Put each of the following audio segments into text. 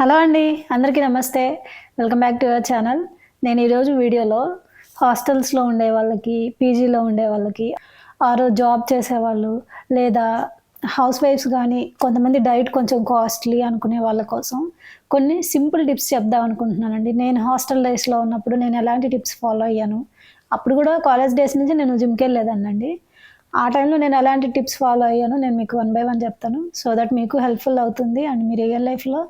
Hello అండి అందరికీ నమస్తే. Welcome back to your channel. నేను ఈరోజు వీడియోలో హాస్టల్స్లో ఉండే వాళ్ళకి పీజీలో ఉండే వాళ్ళకి ఆరు జాబ్ చేసేవాళ్ళు లేదా హౌస్ వైఫ్స్ కానీ కొంతమంది డైట్ కొంచెం కాస్ట్లీ అనుకునే వాళ్ళ కోసం కొన్ని సింపుల్ టిప్స్ చెప్దాం అనుకుంటున్నానండి. నేను హాస్టల్ డేస్లో ఉన్నప్పుడు నేను ఎలాంటి టిప్స్ ఫాలో అయ్యాను? అప్పుడు కూడా కాలేజ్ డేస్ నుంచి నేను జిమ్కి వెళ్ళేదానండి ఆ టైంలో నేను ఎలాంటి టిప్స్ ఫాలో అయ్యాను నేను మీకు వన్ బై వన్ చెప్తాను. సో దట్ మీకు హెల్ప్ఫుల్ అవుతుంది అండ్ మీ రియల్ లైఫ్లో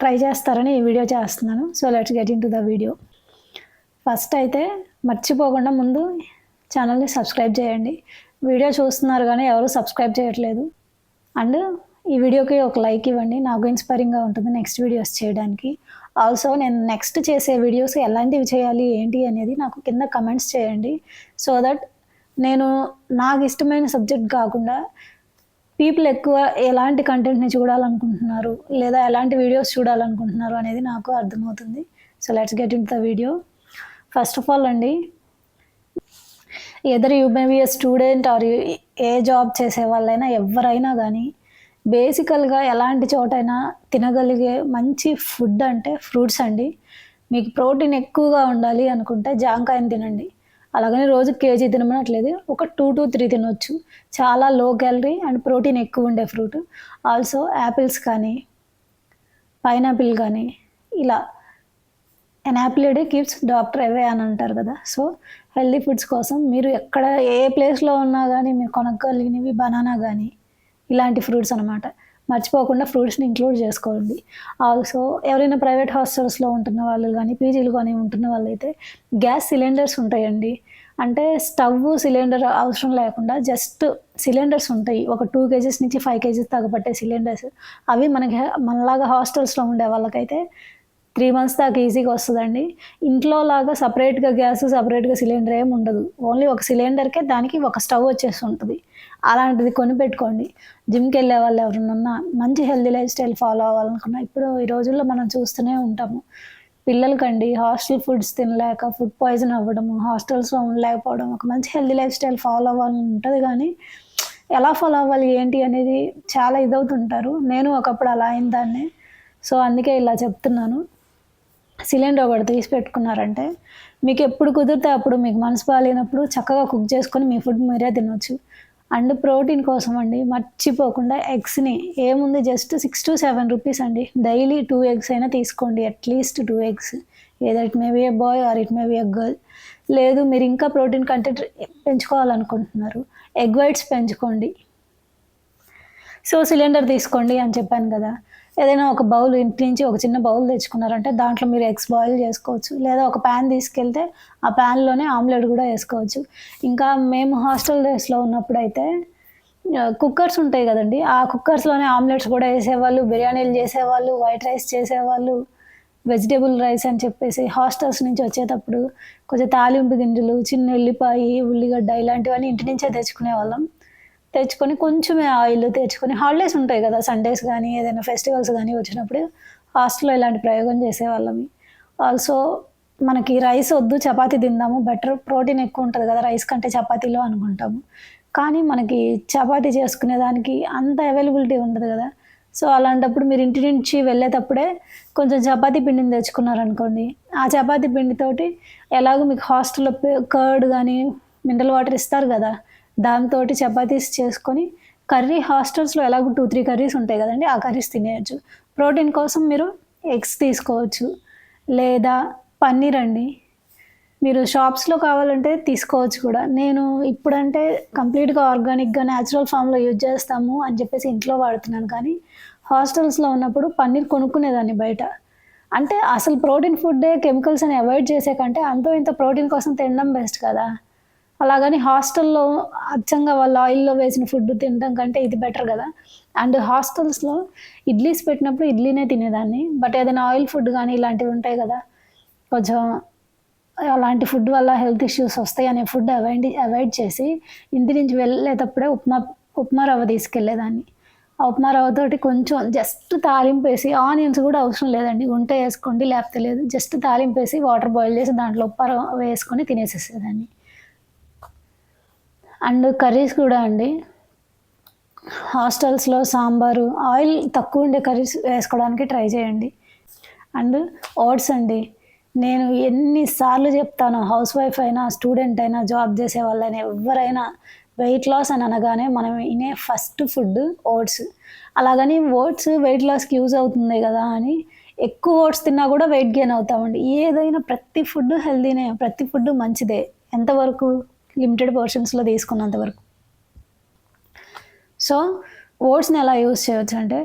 ట్రై చేస్తారని ఈ వీడియో చేస్తున్నాను. So let's get into the video first అయితే మర్చిపోకుండా ముందు ఛానల్ని సబ్స్క్రైబ్ చేయండి. వీడియో చూస్తున్నారు కానీ ఎవరు సబ్స్క్రైబ్ చేయట్లేదు. అండ్ ఈ వీడియోకి ఒక లైక్ ఇవ్వండి. నాకు ఇన్స్పైరింగ్గా ఉంటుంది నెక్స్ట్ వీడియోస్ చేయడానికి. ఆల్సో నేను నెక్స్ట్ చేసే వీడియోస్ ఎలాంటివి చేయాలి ఏంటి అనేది నాకు కింద కమెంట్స్ చేయండి. సో దట్ నేను నాకు ఇష్టమైన సబ్జెక్ట్ కాకుండా పీపుల్ ఎక్కువ ఎలాంటి కంటెంట్ని చూడాలనుకుంటున్నారు లేదా ఎలాంటి వీడియోస్ చూడాలనుకుంటున్నారు అనేది నాకు అర్థమవుతుంది. So let's get in the video first of all అండి either you may be a student or a job చేసే వాళ్ళైనా ఎవరైనా కానీ బేసికల్గా ఎలాంటి చోటైనా తినగలిగే మంచి ఫుడ్ అంటే ఫ్రూట్స్ అండి. మీకు ప్రోటీన్ ఎక్కువగా ఉండాలి అనుకుంటే జాంకాయని తినండి. అలాగనే రోజు కేజీ తినమనట్లేదు. ఒక టూ టు త్రీ తినొచ్చు. చాలా లో క్యాలరీ అండ్ ప్రోటీన్ ఎక్కువ ఉండే ఫ్రూట్ ఆల్సో యాపిల్స్ కానీ పైనాపిల్ కానీ ఇలా an apple day keeps doctor away అని అంటారు కదా. సో హెల్దీ ఫుడ్స్ కోసం మీరు ఎక్కడ ఏ ప్లేస్లో ఉన్నా కానీ మీరు కొనగలిగినవి బనానా కానీ ఇలాంటి ఫ్రూట్స్ అనమాట మర్చిపోకుండా ఫ్రూట్స్ని ఇంక్లూడ్ చేసుకోండి. ఆల్సో ఎవరైనా ప్రైవేట్ హాస్టల్స్లో ఉంటున్న వాళ్ళు కానీ పీజీలు కానీ ఉంటున్న వాళ్ళు అయితే గ్యాస్ సిలిండర్స్ ఉంటాయండి. అంటే స్టవ్ సిలిండర్ అవసరం లేకుండా జస్ట్ సిలిండర్స్ ఉంటాయి. ఒక టూ కేజీస్ నుంచి ఫైవ్ కేజీస్ దాకా పట్టే సిలిండర్స్. అవి మనకి మనలాగా హాస్టల్స్లో ఉండే వాళ్ళకైతే త్రీ మంత్స్ దాకా ఈజీగా వస్తుందండి. ఇంట్లో లాగా సపరేట్గా గ్యాస్ సపరేట్గా సిలిండర్ ఏమి ఉండదు. ఓన్లీ ఒక సిలిండర్కే దానికి ఒక స్టవ్ వచ్చేసి ఉంటుంది. అలాంటిది కొని పెట్టుకోండి. జిమ్కి వెళ్ళే వాళ్ళు ఎవరినన్నా మంచి హెల్దీ లైఫ్ స్టైల్ ఫాలో అవ్వాలనుకున్నా ఇప్పుడు ఈ రోజుల్లో మనం చూస్తూనే ఉంటాము. పిల్లలకండి హాస్టల్ ఫుడ్స్ తినలేక ఫుడ్ పాయిజన్ అవ్వడము హాస్టల్స్లో ఉండలేకపోవడం ఒక మంచి హెల్దీ లైఫ్ స్టైల్ ఫాలో అవ్వాలని ఉంటుంది కానీ ఎలా ఫాలో అవ్వాలి ఏంటి అనేది చాలా ఇదవుతుంటారు. నేను ఒకప్పుడు అలా అయిన దాన్ని. సో అందుకే ఇలా చెప్తున్నాను. సిలిండర్ ఒకటి తీసి పెట్టుకున్నారంటే మీకు ఎప్పుడు కుదిరితే అప్పుడు మీకు మనసు బాగాలేనప్పుడు చక్కగా కుక్ చేసుకొని మీ ఫుడ్ మీరే తినొచ్చు. అండ్ ప్రోటీన్ కోసం అండి మర్చిపోకుండా ఎగ్స్ని ఏముంది just six to seven rupees అండి. డైలీ టూ ఎగ్స్ అయినా తీసుకోండి అట్లీస్ట్ టూ ఎగ్స్ ఏదో it may be a boy or it may be a girl లేదు మీరు ఇంకా ప్రోటీన్ కంటెంట్ పెంచుకోవాలనుకుంటున్నారు. ఎగ్ వైట్స్ పెంచుకోండి. సో సిలిండర్ తీసుకోండి అని చెప్పాను కదా. ఏదైనా ఒక బౌల్ ఇంటి నుంచి ఒక చిన్న బౌల్ తెచ్చుకున్నారంటే దాంట్లో మీరు ఎగ్స్ బాయిల్ చేసుకోవచ్చు. లేదా ఒక ప్యాన్ తీసుకెళ్తే ఆ ప్యాన్లోనే ఆమ్లెట్ కూడా వేసుకోవచ్చు. ఇంకా మేము హాస్టల్ డేస్లో ఉన్నప్పుడు అయితే కుక్కర్స్ ఉంటాయి కదండి. ఆ కుక్కర్స్లోనే ఆమ్లెట్స్ కూడా వేసేవాళ్ళు బిర్యానీలు చేసేవాళ్ళు వైట్ రైస్ చేసేవాళ్ళు వెజిటేబుల్ రైస్ అని చెప్పేసి హాస్టల్స్ నుంచి వచ్చేటప్పుడు కొంచెం తాలింపు గింజలు చిన్న ఉల్లిపాయ ఉల్లిగడ్డ ఇలాంటివన్నీ ఇంటి నుంచే తెచ్చుకునే వాళ్ళం. తెచ్చుకొని కొంచెమే ఆయిల్ తెచ్చుకొని హాలిడేస్ ఉంటాయి కదా సండేస్ కానీ ఏదైనా ఫెస్టివల్స్ కానీ వచ్చినప్పుడు హాస్టల్లో ఇలాంటి ప్రయోగం చేసేవాళ్ళమి ఆల్సో మనకి రైస్ వద్దు చపాతీ తిందాము బెటర్ ప్రోటీన్ ఎక్కువ ఉంటుంది కదా రైస్ కంటే చపాతీలో అనుకుంటాము. కానీ మనకి చపాతీ చేసుకునే దానికి అంత అవైలబిలిటీ ఉండదు కదా. సో అలాంటప్పుడు మీరు ఇంటి నుంచి వెళ్ళేటప్పుడే కొంచెం చపాతీ పిండిని తెచ్చుకున్నారనుకోండి ఆ చపాతీ పిండితోటి ఎలాగో మీకు హాస్టల్లో కర్డ్ కానీ మినరల్ వాటర్ ఇస్తారు కదా దాంతో చపాతీస్ చేసుకొని కర్రీ హాస్టల్స్లో ఎలాగో టూ త్రీ కర్రీస్ ఉంటాయి కదండి ఆ కర్రీస్ తినేయచ్చు. ప్రోటీన్ కోసం మీరు ఎగ్స్ తీసుకోవచ్చు లేదా పన్నీర్ అండి. మీరు షాప్స్లో కావాలంటే తీసుకోవచ్చు కూడా. నేను ఇప్పుడంటే కంప్లీట్గా ఆర్గానిక్గా న్యాచురల్ ఫామ్లో యూజ్ చేస్తాము అని చెప్పేసి ఇంట్లో వాడుతున్నాను. కానీ హాస్టల్స్లో ఉన్నప్పుడు పన్నీర్ కొనుక్కునేదాన్ని బయట. అంటే అసలు ప్రోటీన్ ఫుడ్డే కెమికల్స్ అని అవాయిడ్ చేసే కంటే అంతో ఇంత ప్రోటీన్ కోసం తినడం బెస్ట్ కదా. అలాగని హాస్టల్లో అచ్చంగా వాళ్ళు ఆయిల్లో వేసిన ఫుడ్ తినడం కంటే ఇది బెటర్ కదా. అండ్ హాస్టల్స్లో ఇడ్లీస్ పెట్టినప్పుడు ఇడ్లీనే తినేదాన్ని. బట్ ఏదైనా ఆయిల్ ఫుడ్ కానీ ఇలాంటివి ఉంటాయి కదా. కొంచెం అలాంటి ఫుడ్ వల్ల హెల్త్ ఇష్యూస్ వస్తాయి అనే ఫుడ్ అవాయిడ్ అవాయిడ్ చేసి ఇంటి నుంచి వెళ్ళేటప్పుడే ఉప్మా ఉప్మా రవ్వ తీసుకెళ్ళేదాన్ని. ఆ ఉప్మా రవ్వతోటి కొంచెం జస్ట్ తాలింపు వేసి ఆనియన్స్ కూడా అవసరం లేదండి. ఉంటే వేసుకోండి లేకపోతే లేదు. జస్ట్ తాలింపు వేసి వాటర్ బాయిల్ చేసి దాంట్లో ఉప్మా రవ్వ వేసుకొని తినేసేసేదాన్ని. అండ్ కర్రీస్ కూడా అండి. హాస్టల్స్లో సాంబారు ఆయిల్ తక్కువ ఉండే కర్రీస్ వేసుకోవడానికి ట్రై చేయండి. అండ్ ఓట్స్ అండి. నేను ఎన్నిసార్లు చెప్తాను హౌస్ వైఫ్ అయినా స్టూడెంట్ అయినా జాబ్ చేసే వాళ్ళైనా ఎవరైనా వెయిట్ లాస్ అని అనగానే మనం వినే ఫస్ట్ ఫుడ్ ఓట్స్. అలాగని ఓట్స్ వెయిట్ లాస్కి యూజ్ అవుతుంది కదా అని ఎక్కువ ఓట్స్ తిన్నా కూడా వెయిట్ గెయిన్ అవుతామండి. ఏదైనా ప్రతి ఫుడ్ హెల్దీనే ప్రతి ఫుడ్ మంచిదే. ఎంతవరకు? లిమిటెడ్ పోర్షన్స్లో తీసుకున్నంత వరకు. సో ఓట్స్ని ఎలా యూస్ చేయొచ్చు అంటే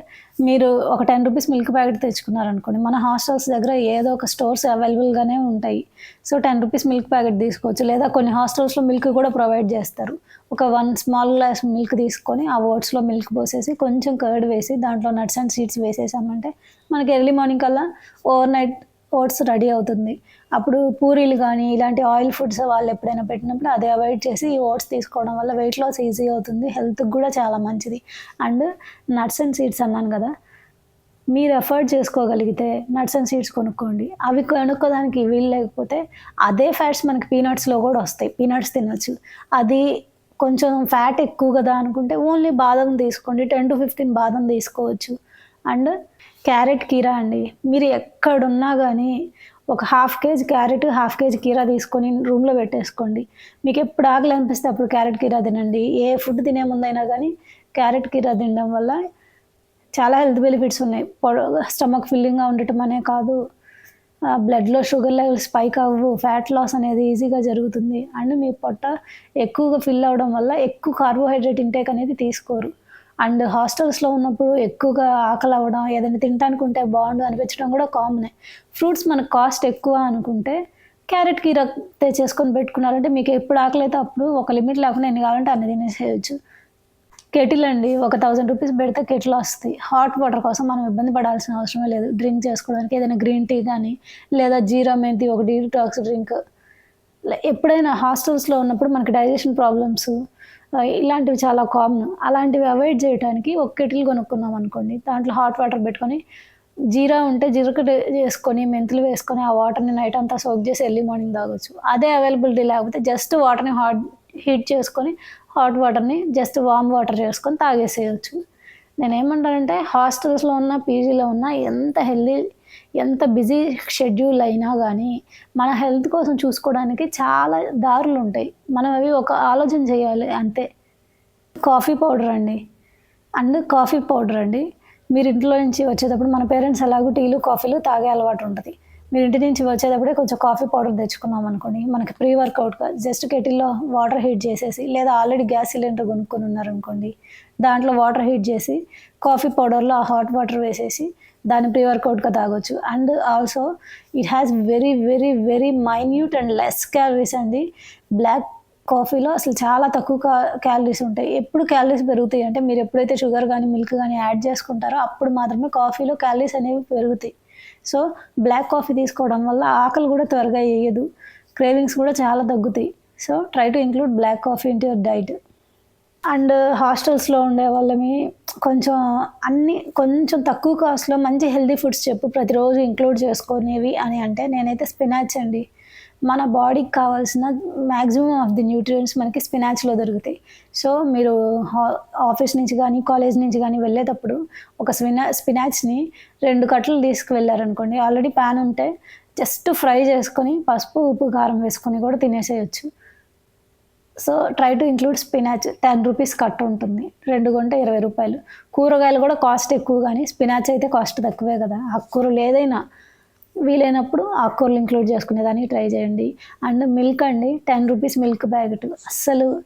మీరు ఒక టెన్ రూపీస్ మిల్క్ ప్యాకెట్ తెచ్చుకున్నారనుకోండి మన హాస్టల్స్ దగ్గర ఏదో ఒక స్టోర్స్ అవైలబుల్గానే ఉంటాయి. So ten rupees milk packet తీసుకోవచ్చు లేదా కొన్ని హాస్టల్స్లో మిల్క్ కూడా ప్రొవైడ్ చేస్తారు. ఒక వన్ స్మాల్ గ్లాస్ మిల్క్ తీసుకొని ఆ ఓట్స్లో మిల్క్ పోసేసి కొంచెం కర్డ్ వేసి దాంట్లో నట్స్ అండ్ సీడ్స్ వేసేసామంటే మనకి ఎర్లీ మార్నింగ్ కల్లా ఓవర్ నైట్ ఓట్స్ రెడీ అవుతుంది. అప్పుడు పూరీలు కానీ ఇలాంటి ఆయిల్ ఫుడ్స్ వాళ్ళు ఎప్పుడైనా పెట్టినప్పుడు అది అవాయిడ్ చేసి ఈ ఓట్స్ తీసుకోవడం వల్ల వెయిట్ లాస్ ఈజీ అవుతుంది హెల్త్కి కూడా చాలా మంచిది. అండ్ నట్స్ అండ్ సీడ్స్ అన్నాను కదా మీరు ఎఫర్ట్ చేసుకోగలిగితే నట్స్ అండ్ సీడ్స్ కొనుక్కోండి. అవి కొనుక్కోదానికి వీలు లేకపోతే అదే ఫ్యాట్స్ మనకి పీనట్స్లో కూడా వస్తాయి. పీనట్స్ తినొచ్చు. అది కొంచెం ఫ్యాట్ ఎక్కువ కదా అనుకుంటే ఓన్లీ బాదం తీసుకోండి. టెన్ టు ఫిఫ్టీన్ బాదం తీసుకోవచ్చు. అండ్ క్యారెట్ కీరా అండి. మీరు ఎక్కడున్నా కానీ ఒక half KG carrot half KG కీరా తీసుకొని రూమ్లో పెట్టేసుకోండి. మీకు ఎప్పుడు ఆకలి అనిపిస్తే అప్పుడు క్యారెట్ కీరా తినండి. ఏ ఫుడ్ తినే ముందైనా కానీ క్యారెట్ కీరా తినడం వల్ల చాలా హెల్త్ బెనిఫిట్స్ ఉన్నాయి. స్టమక్ ఫిల్లింగ్గా ఉండటం అనే కాదు. బ్లడ్లో షుగర్ లెవెల్ స్పైక్ అవ్వు ఫ్యాట్ లాస్ అనేది ఈజీగా జరుగుతుంది. అండ్ మీ పొట్ట ఎక్కువగా ఫిల్ అవ్వడం వల్ల ఎక్కువ కార్బోహైడ్రేట్ ఇంటేక్ అనేది తీసుకోరు. అండ్ హాస్టల్స్లో ఉన్నప్పుడు ఎక్కువగా ఆకలి అవ్వడం ఏదైనా తినడానికి ఉంటే బాగుండు అనిపించడం కూడా కామనే. ఫ్రూట్స్ మనకు కాస్ట్ ఎక్కువ అనుకుంటే క్యారెట్ కీర చేసుకొని పెట్టుకున్నారంటే మీకు ఎప్పుడు ఆకలి అయితే అప్పుడు ఒక లిమిట్ లేకుండా ఎన్ని కావాలంటే అన్ని తినేసేయచ్చు. కెటిల్ అండి ఒక థౌజండ్ రూపీస్ పెడితే కెటిల్ వస్తుంది హాట్ వాటర్ కోసం మనం ఇబ్బంది పడాల్సిన అవసరమే లేదు. డ్రింక్ చేసుకోవడానికి ఏదైనా గ్రీన్ టీ కానీ లేదా జీరా మెంతి ఒక డీటాక్స్ డ్రింక్. ఎప్పుడైనా హాస్టల్స్లో ఉన్నప్పుడు మనకి డైజెషన్ ప్రాబ్లమ్స్ ఇలాంటివి చాలా కామన్ అలాంటివి అవాయిడ్ చేయడానికి ఒక కెటిల్ కొనుక్కున్నాం అనుకోండి. దాంట్లో హాట్ వాటర్ పెట్టుకొని జీరా ఉంటే జీరకటి చేసుకొని మెంతులు వేసుకొని ఆ వాటర్ని నైట్ అంతా సోక్ చేసి ఎర్లీ మార్నింగ్ తాగొచ్చు. అదే అవైలబిలిటీ లేకపోతే జస్ట్ వాటర్ని హాట్ హీట్ చేసుకొని హాట్ వాటర్ని జస్ట్ వామ్ వాటర్ చేసుకొని తాగేసేయచ్చు. నేనేమంటానంటే హాస్టల్స్లో ఉన్న పీజీలో ఉన్న ఎంత హెల్దీ ఎంత బిజీ షెడ్యూల్ అయినా కానీ మన హెల్త్ కోసం చూసుకోవడానికి చాలా దారులు ఉంటాయి. మనం అవి ఒక ఆలోచన చేయాలి అంతే. కాఫీ పౌడర్ అండి. అండ్ కాఫీ పౌడర్ అండి. మీరు ఇంట్లో నుంచి వచ్చేటప్పుడు మన పేరెంట్స్ ఎలాగో టీలు కాఫీలు తాగే అలవాటు ఉంటుంది. మీరు ఇంటి నుంచి వచ్చేటప్పుడే కొంచెం కాఫీ పౌడర్ తెచ్చుకున్నాం అనుకోండి మనకి ప్రీ వర్కౌట్గా జస్ట్ కెటిల్లో వాటర్ హీట్ చేసేసి లేదా ఆల్రెడీ గ్యాస్ సిలిండర్ కొనుక్కొని ఉన్నారనుకోండి దాంట్లో వాటర్ హీట్ చేసి కాఫీ పౌడర్లో ఆ హాట్ వాటర్ వేసేసి దాన్ని ప్రీ వర్కౌట్గా తాగొచ్చు. And also it has very very very minute and less calories అండి. బ్లాక్ కాఫీలో అసలు చాలా తక్కువ క్యాలరీస్ ఉంటాయి. ఎప్పుడు క్యాలరీస్ పెరుగుతాయి అంటే మీరు ఎప్పుడైతే షుగర్ కానీ మిల్క్ కానీ యాడ్ చేసుకుంటారో అప్పుడు మాత్రమే కాఫీలో క్యాలరీస్ అనేవి పెరుగుతాయి. సో బ్లాక్ కాఫీ తీసుకోవడం వల్ల ఆకలి కూడా త్వరగా వేయదు. క్రేవింగ్స్ కూడా చాలా తగ్గుతాయి. So try to include black coffee into your diet. And హాస్టల్స్లో ఉండే వాళ్ళమి కొంచెం అన్ని కొంచెం తక్కువ కాస్ట్లో మంచి హెల్దీ ఫుడ్స్ చెప్పు. ప్రతిరోజు ఇంక్లూడ్ చేసుకునేవి అని అంటే నేనైతే స్పినాచ్ అండి. మన బాడీకి కావాల్సిన మ్యాక్సిమం ఆఫ్ ది న్యూట్రియంట్స్ మనకి స్పినాచ్లో దొరుకుతాయి. సో మీరు ఆఫీస్ నుంచి కానీ కాలేజ్ నుంచి కానీ వెళ్ళేటప్పుడు ఒక స్పినా స్పినాచ్ని రెండు కట్టలు తీసుకువెళ్ళారనుకోండి ఆల్రెడీ ప్యాన్ ఉంటే జస్ట్ ఫ్రై చేసుకొని పసుపు ఉప్పు కారం వేసుకొని కూడా తినేసేయచ్చు. So try to include spinach ten rupees cut ఉంటుంది. రెండు కొంటే ఇరవై రూపాయలు. కూరగాయలు కూడా కాస్ట్ ఎక్కువ కానీ స్పినాచ్ అయితే కాస్ట్ తక్కువే కదా. ఆకుకూరలు ఏదైనా వీలైనప్పుడు ఆకుకూరలు ఇంక్లూడ్ చేసుకునేదానికి ట్రై చేయండి. అండ్ మిల్క్ అండి టెన్ రూపీస్ మిల్క్ ప్యాకెట్ అస్సలు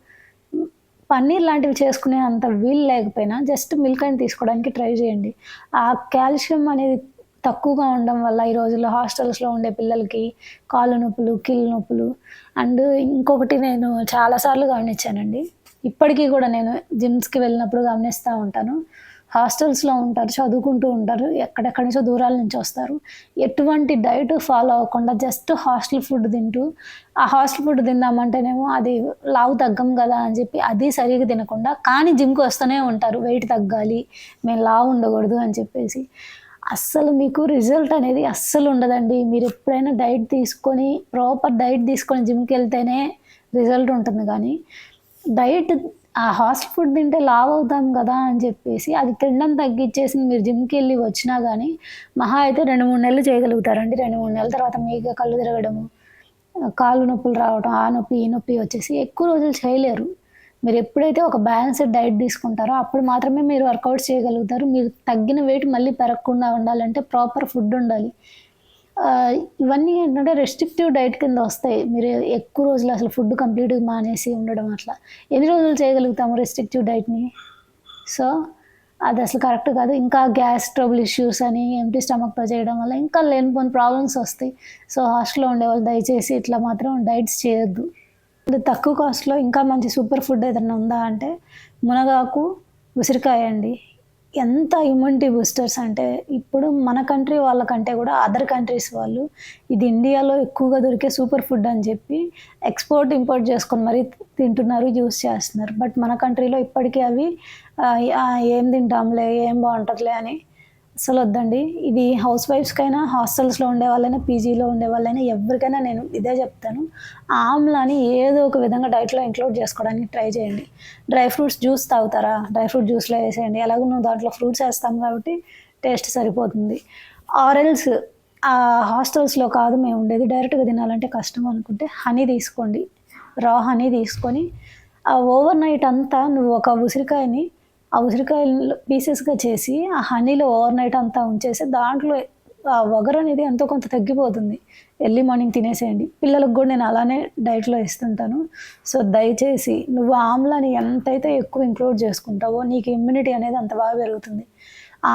పన్నీర్ లాంటివి చేసుకునే అంత వీలు లేకపోయినా జస్ట్ మిల్క్ అని తీసుకోవడానికి ట్రై చేయండి. ఆ కాల్షియం అనేది తక్కువగా ఉండడం వల్ల ఈ రోజుల్లో హాస్టల్స్లో ఉండే పిల్లలకి కాళ్ళు నొప్పులు కీళ్ళ నొప్పులు. అండ్ ఇంకొకటి నేను చాలాసార్లు గమనించానండి. ఇప్పటికీ కూడా నేను జిమ్స్కి వెళ్ళినప్పుడు గమనిస్తూ ఉంటాను. హాస్టల్స్లో ఉంటారు చదువుకుంటూ ఉంటారు ఎక్కడెక్కడి నుంచో దూరాల నుంచి వస్తారు. ఎటువంటి డైట్ ఫాలో అవ్వకుండా జస్ట్ హాస్టల్ ఫుడ్ తింటూ ఆ హాస్టల్ ఫుడ్ తిందామంటేనేమో అది లావు తగ్గం కదా అని చెప్పి అది సరిగ్గా తినకుండా కానీ జిమ్కి వస్తూనే ఉంటారు వెయిట్ తగ్గాలి మేము లావు ఉండకూడదు అని చెప్పేసి. అస్సలు మీకు రిజల్ట్ అనేది అస్సలు ఉండదండి. మీరు ఎప్పుడైనా డైట్ తీసుకొని ప్రాపర్ డైట్ తీసుకొని జిమ్కి వెళ్తేనే రిజల్ట్ ఉంటుంది కానీ డైట్ ఆ హాస్టల్ ఫుడ్ తింటే లావ్ అవుతాం కదా అని చెప్పేసి అది తినడం తగ్గించేసి మీరు జిమ్కి వెళ్ళి వచ్చినా కానీ మహా అయితే రెండు మూడు నెలలు చేయగలుగుతారండి. రెండు మూడు నెలల తర్వాత మీకు కళ్ళు తిరగడము కాళ్ళు నొప్పులు రావడం ఆ నొప్పి ఈ నొప్పి వచ్చేసి ఎక్కువ రోజులు చేయలేరు. మీరు ఎప్పుడైతే ఒక బ్యాలెన్స్డ్ డైట్ తీసుకుంటారో అప్పుడు మాత్రమే మీరు వర్కౌట్స్ చేయగలుగుతారు. మీరు తగ్గిన వెయిట్ మళ్ళీ పెరగకుండా ఉండాలంటే ప్రాపర్ ఫుడ్ ఉండాలి. ఇవన్నీ ఏంటంటే రెస్ట్రిక్టివ్ డైట్ కింద వస్తాయి. మీరు ఎక్కువ రోజులు అసలు ఫుడ్ కంప్లీట్గా మానేసి ఉండడం అట్లా. ఎన్ని రోజులు చేయగలుగుతాము రెస్ట్రిక్టివ్ డైట్ని సో అది అసలు కరెక్ట్ కాదు. ఇంకా గ్యాస్ ట్రబుల్ ఇష్యూస్ అని ఎంటీ స్టమక్తో చేయడం వల్ల ఇంకా లేనిపోని ప్రాబ్లమ్స్ వస్తాయి. సో హాస్టల్లో ఉండేవాళ్ళు దయచేసి ఇట్లా మాత్రం డైట్స్ చేయొద్దు. తక్కువ కాస్ట్లో ఇంకా మంచి సూపర్ ఫుడ్ ఏదైనా ఉందా అంటే మునగాకు ఉసిరికాయ అండి. ఎంత ఇమ్యూనిటీ బూస్టర్స్ అంటే ఇప్పుడు మన కంట్రీ వాళ్ళకంటే కూడా అదర్ కంట్రీస్ వాళ్ళు ఇది ఇండియాలో ఎక్కువగా దొరికే సూపర్ ఫుడ్ అని చెప్పి ఎక్స్పోర్ట్ ఇంపోర్ట్ చేసుకొని మరీ తింటున్నారు యూస్ చేస్తున్నారు. బట్ మన కంట్రీలో ఇప్పటికీ అవి ఏం తింటాంలే ఏం బాగుంటుందిలే అని అసలు వద్దండి ఇది హౌస్ వైఫ్స్కైనా హాస్టల్స్లో ఉండే వాళ్ళైనా పీజీలో ఉండే వాళ్ళైనా ఎవరికైనా నేను ఇదే చెప్తాను. ఆమ్లాని ఏదో ఒక విధంగా డైట్లో ఇంక్లూడ్ చేసుకోవడానికి ట్రై చేయండి. డ్రై ఫ్రూట్స్ జ్యూస్ తాగుతారా? డ్రై ఫ్రూట్ జ్యూస్లో వేసేయండి. ఎలాగో నువ్వు దాంట్లో ఫ్రూట్స్ వేస్తాం కాబట్టి టేస్ట్ సరిపోతుంది. ఆరెల్స్ ఆ హాస్టల్స్లో కాదు మేము ఉండేది డైరెక్ట్గా తినాలంటే కష్టం అనుకుంటే హనీ తీసుకోండి. రా హనీ తీసుకొని ఆ ఓవర్ నైట్ అంతా నువ్వు ఒక ఉసిరికాయని ఆ ఉసిరికాయలు పీసెస్గా చేసి ఆ హనీలో ఓవర్ నైట్ అంతా ఉంచేసి దాంట్లో ఆ వగర్ అనేది ఎంతో కొంత తగ్గిపోతుంది. ఎర్లీ మార్నింగ్ తినేసేయండి. పిల్లలకు కూడా నేను అలానే డైట్లో ఇస్తుంటాను సో దయచేసి నువ్వు ఆమ్లాని ఎంతైతే ఎక్కువ ఇంక్లూడ్ చేసుకుంటావో నీకు ఇమ్యూనిటీ అనేది అంత బాగా పెరుగుతుంది.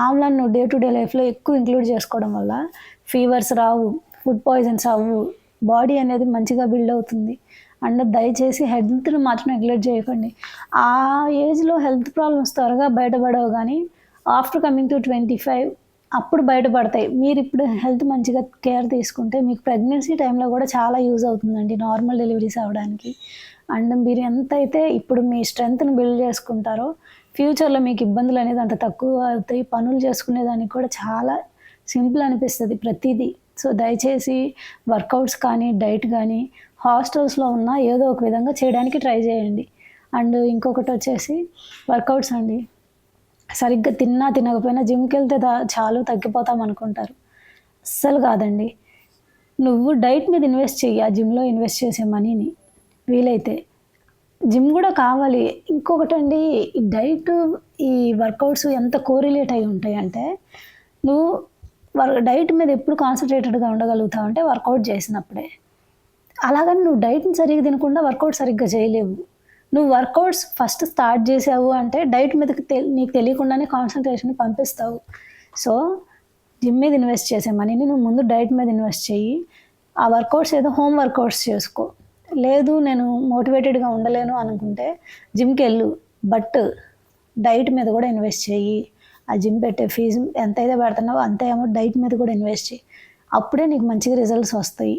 ఆమ్లాన్ని నువ్వు డే టు డే లైఫ్లో ఎక్కువ ఇంక్లూడ్ చేసుకోవడం వల్ల ఫీవర్స్ రావు ఫుడ్ పాయిజన్స్ అవ్వు బాడీ అనేది మంచిగా బిల్డ్ అవుతుంది. అండ్ దయచేసి హెల్త్ని మాత్రం నెగ్లెక్ట్ చేయకండి. ఆ ఏజ్లో హెల్త్ ప్రాబ్లమ్స్ త్వరగా బయటపడవు కానీ after coming to twenty five అప్పుడు బయటపడతాయి. మీరు ఇప్పుడు హెల్త్ మంచిగా కేర్ తీసుకుంటే మీకు ప్రెగ్నెన్సీ టైంలో కూడా చాలా యూజ్ అవుతుందండి నార్మల్ డెలివరీస్ అవ్వడానికి. అండ్ మీరు ఎంత అయితే ఇప్పుడు మీ స్ట్రెంగ్త్ని బిల్డ్ చేసుకుంటారో ఫ్యూచర్లో మీకు ఇబ్బందులు అనేది అంత తక్కువ అవుతాయి. పనులు చేసుకునేదానికి కూడా చాలా సింపుల్ అనిపిస్తుంది ప్రతిదీ. సో దయచేసి వర్కౌట్స్ కానీ డైట్ కానీ హాస్టల్స్లో ఉన్న ఏదో ఒక విధంగా చేయడానికి ట్రై చేయండి. అండ్ ఇంకొకటి వచ్చేసి వర్కౌట్స్ అండి. సరిగ్గా తిన్నా తినకపోయినా జిమ్కి వెళ్తే చాలు తగ్గిపోతాం అనుకుంటారు. అస్సలు కాదండి. నువ్వు డైట్ మీద ఇన్వెస్ట్ చెయ్యి ఆ జిమ్లో ఇన్వెస్ట్ చేసే మనీని. వీలైతే జిమ్ కూడా కావాలి. ఇంకొకటి అండి ఈ డైట్ ఈ వర్కౌట్స్ ఎంత కోరిలేట్ అయి ఉంటాయి అంటే నువ్వు వర్ డైట్ మీద ఎప్పుడు కాన్సన్ట్రేటెడ్గా ఉండగలుగుతావు అంటే వర్కౌట్ చేసినప్పుడే. అలాగని నువ్వు డైట్ని సరిగ్గా తినకుండా వర్కౌట్ సరిగ్గా చేయలేవు. నువ్వు వర్కౌట్స్ ఫస్ట్ స్టార్ట్ చేసావు అంటే డైట్ మీదకి తె నీకు తెలియకుండానే కాన్సన్ట్రేషన్ పంపిస్తావు. సో జిమ్ మీద ఇన్వెస్ట్ చేసే మనీని నువ్వు ముందు డైట్ మీద ఇన్వెస్ట్ చెయ్యి. ఆ వర్కౌట్స్ ఏదో హోమ్ వర్కౌట్స్ చేసుకో. లేదు నేను మోటివేటెడ్గా ఉండలేను అనుకుంటే జిమ్కి వెళ్ళు. బట్ డైట్ మీద కూడా ఇన్వెస్ట్ చెయ్యి. ఆ జిమ్ పెట్టే ఫీజు ఎంతైతే పెడుతున్నావో అంతే అమౌంట్ డైట్ మీద కూడా ఇన్వెస్ట్ చెయ్యి. అప్పుడే నీకు మంచిగా రిజల్ట్స్ వస్తాయి.